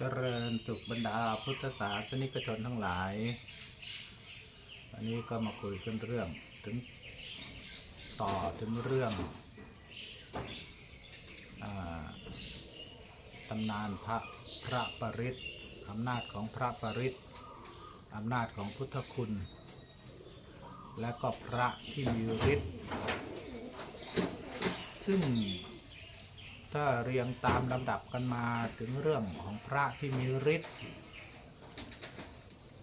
เจริญสุขบรรดาพุทธศาสนิกชนทั้งหลายอันนี้ก็มาคุยกันเรื่องถึงต่อถึงเรื่องอตำนานพระพระปริตอำนาจของพระปริตอำนาจของพุทธคุณ และก็พระที่มีฤทธิ์ซึ่ง ถ้าเรียงตามลำดับกันมาถึงเรื่องของพระที่มีฤทธิ์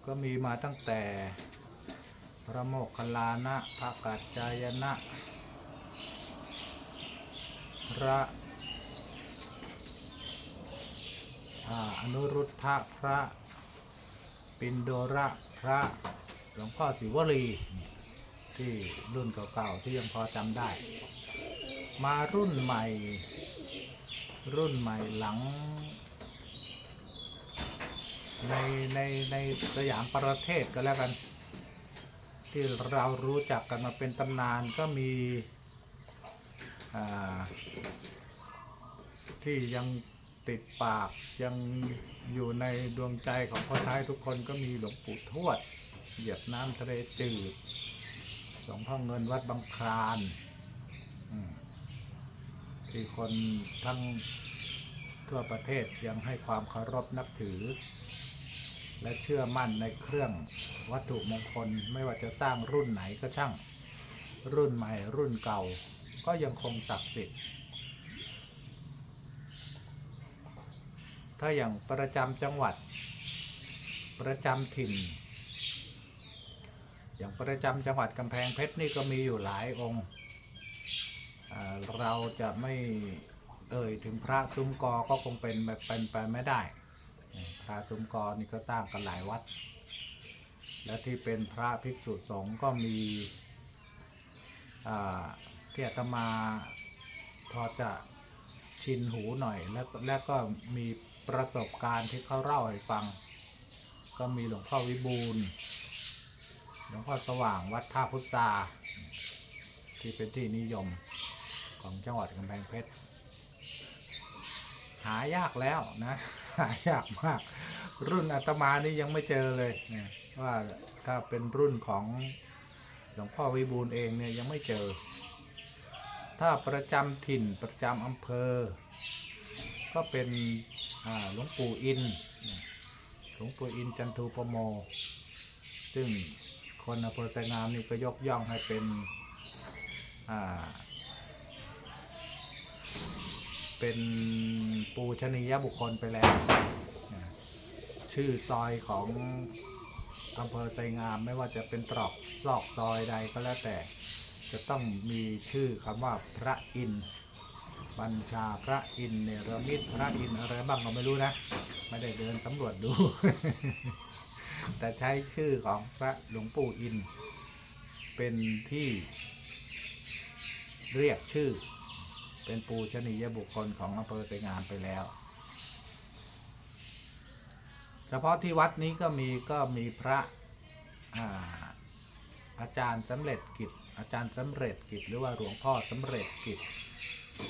ก็มีมาตั้งแต่พระโมคคัลลานะพระกัจจายนะ พระอ่าอนุรุทธะพระปินโดระพระหลวงพ่อศิวลีที่รุ่นเก่าๆที่ยังพอจำได้ มารุ่นใหม่ รุ่นใหม่หลัง ในในในสยามประเทศก็แล้วกัน ที่เรารู้จักกันมาเป็นตำนานก็มีที่ยังติดปากยังอยู่ในดวงใจของพ่อท้ายทุกคนก็มีหลวงปู่ทวด เหยียบน้ำทะเลจืดหลวงพ่อเงินวัดบางคลานอ ที่คนทั้งทั่วประเทศยังให้ความเคารพนับถือ และเชื่อมั่นในเครื่องวัตถุมงคลไม่ว่าจะสร้างรุ่นไหนก็ช่าง รุ่นใหม่รุ่นเก่า ก็ยังคงศักดิ์สิทธิ์ถ้าอย่างประจำจังหวัด ประจำถิ่น อย่างประจำจังหวัดกำแพงเพชรนี่ก็มีอยู่หลายองค์ เราจะไม่เอ่ยถึงพระซุ้มกอก็คงเป็นเป็นไปไม่ได้ พระซุ้มกอนี่ก็ตั้งกันหลายวัด และที่เป็นพระภิกษุสงฆ์ก็มีอ่าที่อาตมาพอจะชินหูหน่อย แล้วแล้วก็มีประสบการณ์ที่เขาเล่าให้ฟัง ก็มีหลวงพ่อวิบูลย์หลวงพ่อสว่างวัดท่าพุทธาที่เป็นที่นิยม ของจังหวัดกำแพงเพชร หายากแล้วนะ หายากมาก รุ่นอาตมานี่ยังไม่เจอเลยเนี่ยว่าถ้าเป็นรุ่นของหลวงพ่อวิบูลเองเนี่ยยังไม่เจอ ถ้าประจำถิ่นประจำอำเภอ ก็เป็นหลวงปู่อินหลวงปู่อินจันทูปโม ซึ่งคนอำเภอไซงามนี่ก็ยกย่องให้เป็นอ่า เป็นปูชนียบุคคลไปแล้ว ชื่อซอยของอำเภอไซงามไม่ว่าจะเป็นตรอกซอกซอยใดก็แล้วแต่ จะต้องมีชื่อคำว่าพระอินบัญชาพระอินเนรมิตพระอินอะไรบ้างก็ไม่รู้นะ ไม่ได้เดินสำรวจดู แต่ใช้ชื่อของพระหลวงปู่อินเป็นที่เรียกชื่อ เป็นปูชนียบุคคลของอำเภอไสงามไปแล้ว เฉพาะที่วัดนี้ก็มีก็มีพระอาอาจารย์สำเร็จกิจ อาจารย์สำเร็จกิจ หรือว่าหลวงพ่อสำเร็จกิจ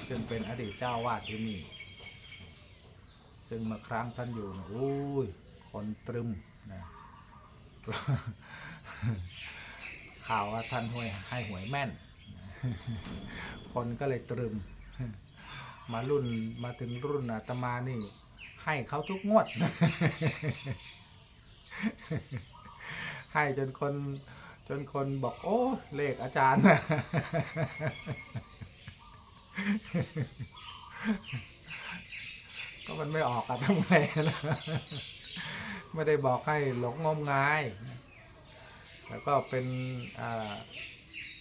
ซึ่งเป็นอดีตเจ้าวาดที่นี่ ซึ่งเมื่อครั้งท่านอยู่นะอุ้ยคนตรึมนะข่าวว่าท่านหวยให้หวยแม่น คนก็เลยตรึม มารุ่นมาถึงรุ่นอาตมานี่ ให้เขาทุกงวด ให้จนคน จนคนบอก โอ้เลขอาจารย์ก็มันไม่ออกอะทำไงล่ะไม่ได้บอกให้หลงงมงาย แล้วก็เป็น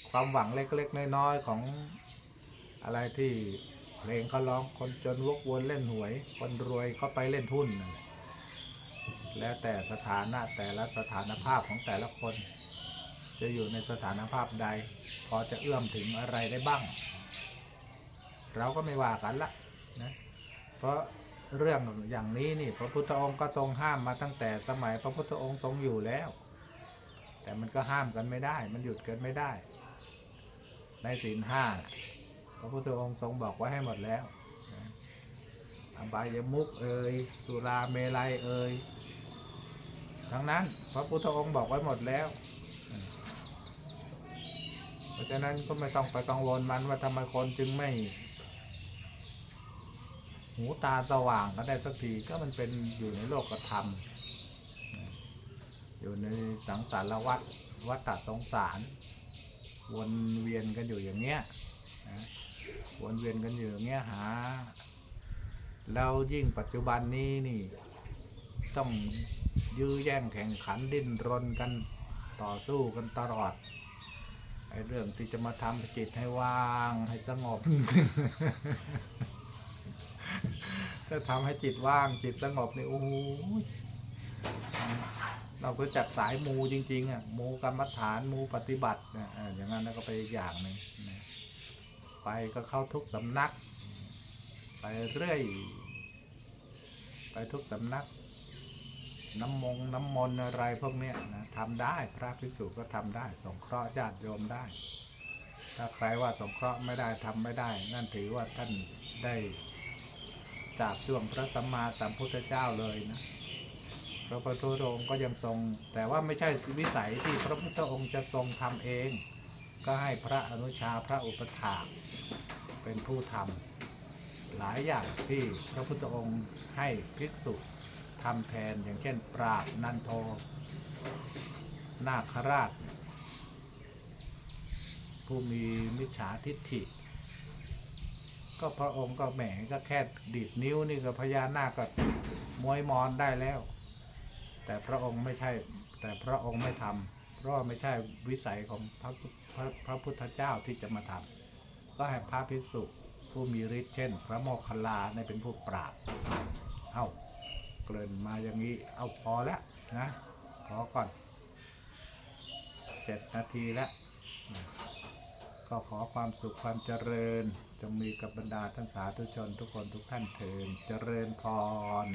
ความหวังเล็กๆน้อยๆของ อะไรที่เพลงเขาร้องคนจนวกวนเล่นหวย คนรวยเขาไปเล่นหุ้นนั่นแหละแล้วแต่สถานะแต่ละสถานภาพของแต่ละคน จะอยู่ในสถานภาพใด พอจะเอื้อมถึงอะไรได้บ้าง เราก็ไม่ว่ากันละนะเพราะเรื่องอย่างนี้นี่พระพุทธองค์ก็ทรงห้ามมาตั้งแต่สมัยพระพุทธองค์ทรงอยู่แล้ว แต่มันก็ห้ามกันไม่ได้ มันหยุดกันไม่ได้ ในศีลห้า ระพุทธองค์ทรงบอกไว้ให้หมดแล้วอบายมุกเอ่ยสุราเมลัยเอ่ยทั้งนั้นพระพุทธองค์บอกไว้หมดแล้ว เพราะฉะนั้นก็ไม่ต้องไปกังวลมันว่าทำไมคนจึงไม่ หูตาสว่างก็ได้สักทีก็มันเป็นอยู่ในโลกธรรม อยู่ในสังสารวัฏวัฏฏสงสาร วนเวียนกันอยู่อย่างเนี้ยนะ วนเวียนกันอยู่อย่างเงี้ยหา แล้วยิ่งปัจจุบันนี้นี่ ต้องยื้อแย่งแข่งขันดิ้นรนกันต่อสู้กันตลอดไอ้เรื่องที่จะมาทำจิตให้ว่างให้สงบ จะทำให้จิตว่างจิตสงบนี่โอ้โหเราก็จักสายมูจริง ๆ อะ มูกรรมฐานมูปฏิบัติเนี่ยเอออย่างนั้นแล้วก็ไปอีกอย่างหนึ่งนะ ไปก็เข้าทุกสำนัก ไปเรื่อย ไปทุกสำนัก น้ำมง น้ำมนอะไรพวกเนี้ยนะทำได้พระภิกษุก็ทำได้ สงเคราะห์ญาติโยมได้ ถ้าใครว่าสงเคราะห์ไม่ได้ทำไม่ได้ นั่นถือว่าท่านได้จากช่วงพระสัมมาสัมพุทธเจ้าเลยนะพระพุทธองค์ก็ยังทรง แต่ว่าไม่ใช่วิสัยที่พระพุทธองค์จะทรงทำเอง ก็ให้พระอนุชาพระอุปถาเป็นผู้ทำหลายอย่างที่พระพุทธองค์ให้ภิกษุทำแทนอย่างเช่น ปราบนันโทนาคราช ผู้มีมิจฉาทิฏฐิ ก็พระองค์ก็แหมก็แค่ดีดนิ้วนี่ก็พญานาคก็มวยมอนได้แล้ว แต่พระองค์ไม่ใช่แต่พระองค์ไม่ทำ เพราะไม่ใช่วิสัยของพระพระพระพุทธเจ้าที่จะมาทำก็ให้พระภิกษุผู้มีฤทธิ์เช่น พระโมคคัลลาในเป็นผู้ปราบเอาเกริ่นมาอย่างนี้เอาพอแล้วนะพอก่อนเจ็ดนาทีแล้วก็ขอความสุขความเจริญ จงมีกับบรรดาท่านสาธุชนทุกคนทุกท่านเถิดเจริญพร